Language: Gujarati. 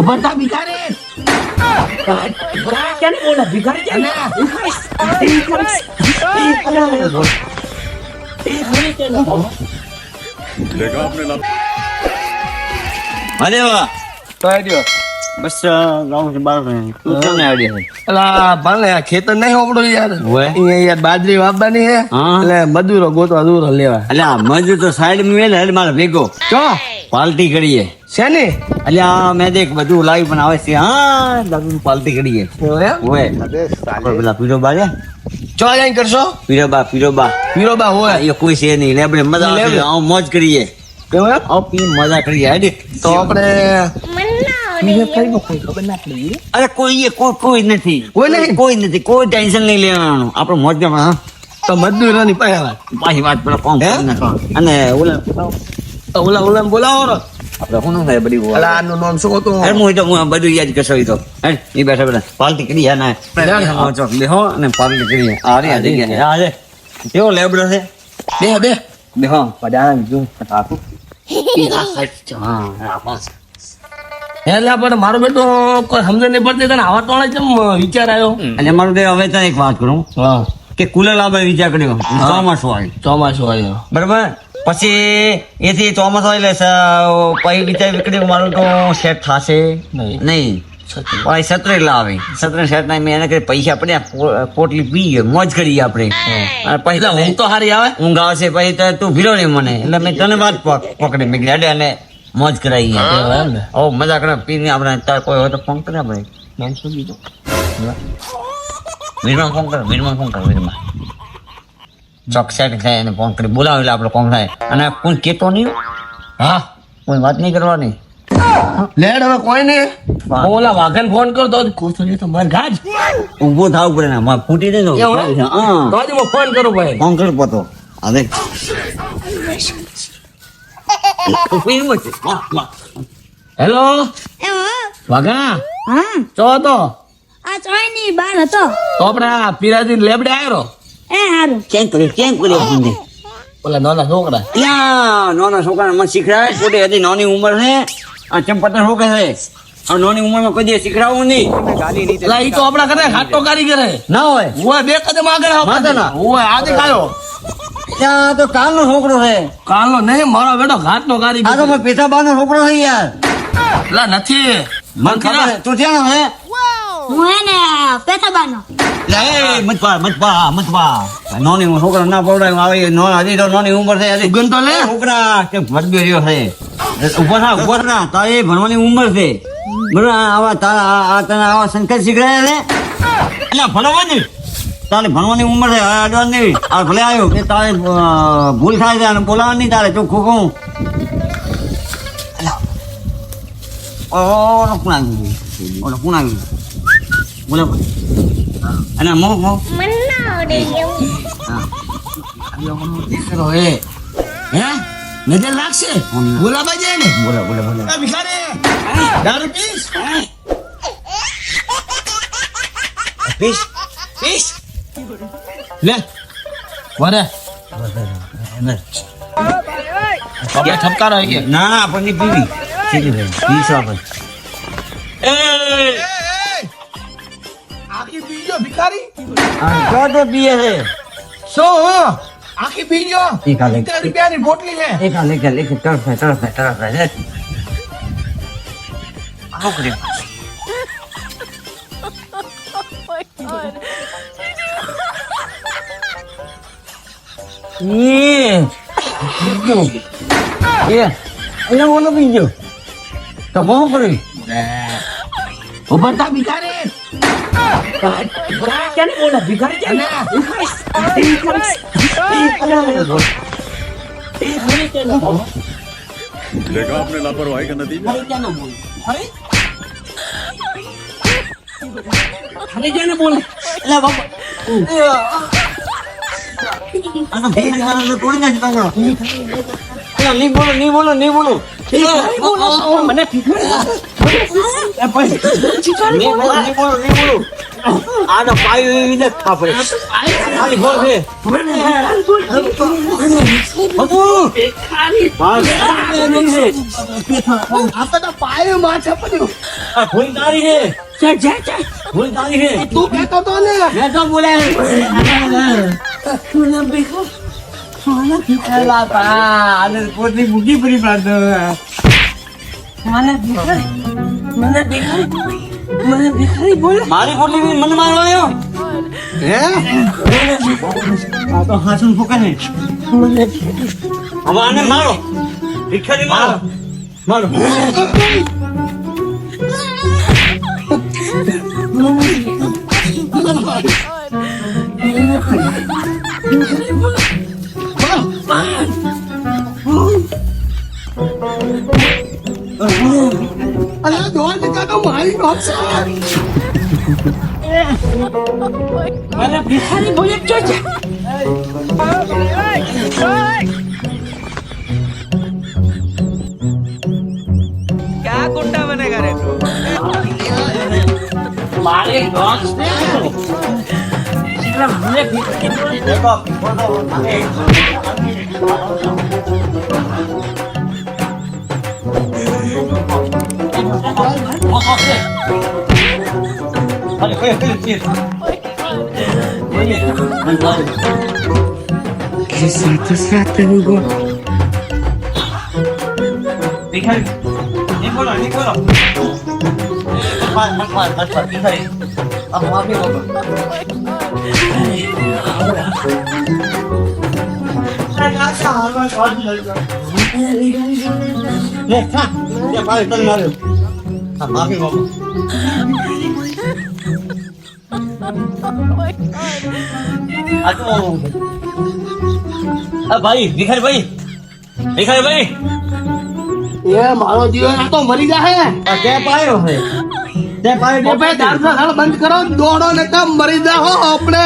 ઉભરતા ભિખારી. કેમ બોલે? અરે વાહ બસ ગાઉં છે બાર તું કેમ આઈડિયા છે? અલા ભલે ખેતર નહીં હોપડો યાર. અહીંયા યાર બાજરી વાવવાની હે. એટલે મજૂરો ગોતવા દૂર લેવા. મજૂર તો સાઈડમાં વેલ હેડ મારે ભેગો. ચો? પાલટી કરીએ. શેની? એટલે આ મેં દેખ બધું લાવી પણ આવે છે. હા દાદુ પાલટી કરીએ. પેલા પીરોબા છે? ચો જઈને કરશો? પીરોબા પીરોબા. પીરોબા હોય. એ કોઈ છે નહીં. આપણે મજા આવે. લેબડે. આવું મોજ કરીએ. કેવું? પી મજા કરીએ. તો આપણે અરે કોઈ એ કોઈ કોઈ નથી. કોઈ નહીં? કોઈ નથી. કોઈ ટેન્શન નહીં લેવાનું. આપણે મોજમાં હા. તો મજદૂરોની પાસે વાત પાછી વાત પેલા હે? નાખો. અને ઓલા તો ઓલા ઓલા બોલાવો આપણે શું થાય બધી અલા આનું નામ શું હતું? અરે હું તો હું બધું યાદ તો. હેડ ઈ બેઠા બેઠા. પાલટી કરી હા ના ચોક બેહો અને પાલટી કરી આ રે આ જગ્યા આ કેવો લેબડો છે? બે બે. બેહો પડાણ જો ઠાકુ હા હા બસ એટલે પણ મારો બેટો કોઈ સમજ નહીં પડતી તને આવા ટોળે કેમ વિચાર આવ્યો અને મારું તે હવે તને એક વાત કરું. કે કુલર લાવવા વિચાર કર્યો ચોમાસું આવ્યું. ચોમાસું આવ્યો. બરાબર? પછી એથી ચોમાસું એટલે પછી વિચાર વિકડ્યું મારું તો સેટ થશે. નહીં. નહીં. સત્ર લાવે. સત્ર સેટ ના મેં એને કરી પૈસા પડ્યા પોટલી પી ગયો મોજ કરીએ આપણે. અને પછી ઊંઘ તો સારી આવે? ઊંઘ આવશે પછી તો તું ભીરો નહીં મને. એટલે મેં તને વાત પકડી. મેં અને મોજ કરાવી ઓ મજા કરે પીને આપણે તાર કોઈ હોય તો ફોન કરે આપણે નામ શું કીધું? વીરમાં ફોન કરો વીરમાં ફોન કરો વીરમાં ચોક સેટ થાય એને ફોન કરી. બોલાવે એટલે આપણે કોમ થાય. અને કોઈ કેતો નહીં હા. કોઈ વાત નહીં કરવાની. લેડ હવે કોઈ. હું ઓલા વાઘન ફોન કરતો કોથળી તો માર ગાજ. ઊભો થવું પડે ને માં ફૂટી દે તો હા. તો જ ફોન કરું ભાઈ. ફોન કર પતો. હવે. હેલો વાઘા? હા. ચો તો આ ચોયની બાર હતો. તો આપણે પીરાજી લેબડે આવ્યો એ હારું. કેમ કર્યો? કેમ કર્યો ફોન તે? ઓલા નાના છોકરા. ત્યાં નાના છોકરા મને શીખડાય પોતે હજી નાની ઉંમર છે. આ ચંપતર શું કહે છે? આ નાની ઉંમરમાં કોઈ દિવસ શીખડાવવું નહીં. એટલે ઈ તો આપણા ઘરે હાટો કારીગર હે ના હોય. ઓય બે કદમ આગળ? ઓય આજે કાયો? ત્યાં તો કાલનો છોકરો છે. કાલનો નહીં મારો બેટો ગાડી આ તો મારા પેથાબાનો છોકરો છે યાર. એટલે નથી. મન ખબર તું ત્યાં છે? હું હે ને લે, નાની છોકરા ના પવડાય આવે નો હજી તો નાની ઉંમર છે હજી. લે. છોકરા કે ભટક્યો રહ્યો છે. ઊભો થા ઊભો થા તારે ભણવાની ઉંમર છે. બરાબર આવા તારા આ- તને આવા સંકેત શીખડાયા છે? એટલે ભણવાની તારે ભણવાની ઉંમર છે નહીં. આ ભલે આવ્યો કે તારે ભૂલ થાય છે અને બોલાવવા નહીં તારે ચોખ્ખું કહું. ઓલો કોણ આવી ગયું? ઓલો કોણ આવી ગયું? બોલો. અને મો મો. હે. હે? નજર લાગશે બોલાવા જાય ને બોલો બોલો બોલો. આ દારૂ પીશ? પીશ? પીશ? લે વરે કપડા ઠપકારો આવી ગયા ના ના આપણને પીવી સીધી ભાઈ પીસો આપણે આખી પીજો ભિખારી હા તો પીએ છે શું હું આખી પીજો ઈ ખાલી. સિત્તેર રૂપિયાની બોટલી છે એક આ લેખે લેખે તરફે તરફે તરફે લે આવું કર્યું ઈ એ એને Ih. Iya. Ano mo na video? Tapo ko rin. Uban ta bigarin. Bigarin mo na, bigarin na. Bigarin. Bigarin. देखा आपने लापरवाही का नतीजा अरे हरिजन बोल अरे बाबा નહીં બોલો નહીં નહીં મને પાયો એવી ખાલી છે પાયે માથે પડ્યું. તારી છે તું કહેતો તો ને. મેં તો બોલ્યા. આને પોતની બુકી પડી પાડતો મને મને ભિખારી બોલે મારી પોટલી મને મારવા આવ્યો હે? આ તો હાસુન ફૂકે ને મને મારો. ભિખારી મારો. મારો. અરે sorry. Mana bihari boyak cuaca? क्या गुंडा बनेगा रे तू मारे डॉग्स ने हमने देखो देखो મારી નોટ છે મને ભિખારી બોલે જો છે મારે નોટ છે એટલે મને ભિખારી બોલે સાથ સાથ ગો ભિખારી નહીં બોલો નહીં બોલો માર માર માર માર ભિખારી આ માફી બોલો લે ખા લે પાડે તને માર્યો આ માફી બોલો આ તો આ ભાઈ ભિખારી ભાઈ. ભિખારી ભાઈ. એ મારો જીવન આ તો મરી પાયો હે તે પાયો ભાઈ સાળ બંધ કરો દોડો ને કામ મરી જાઓ આપણે.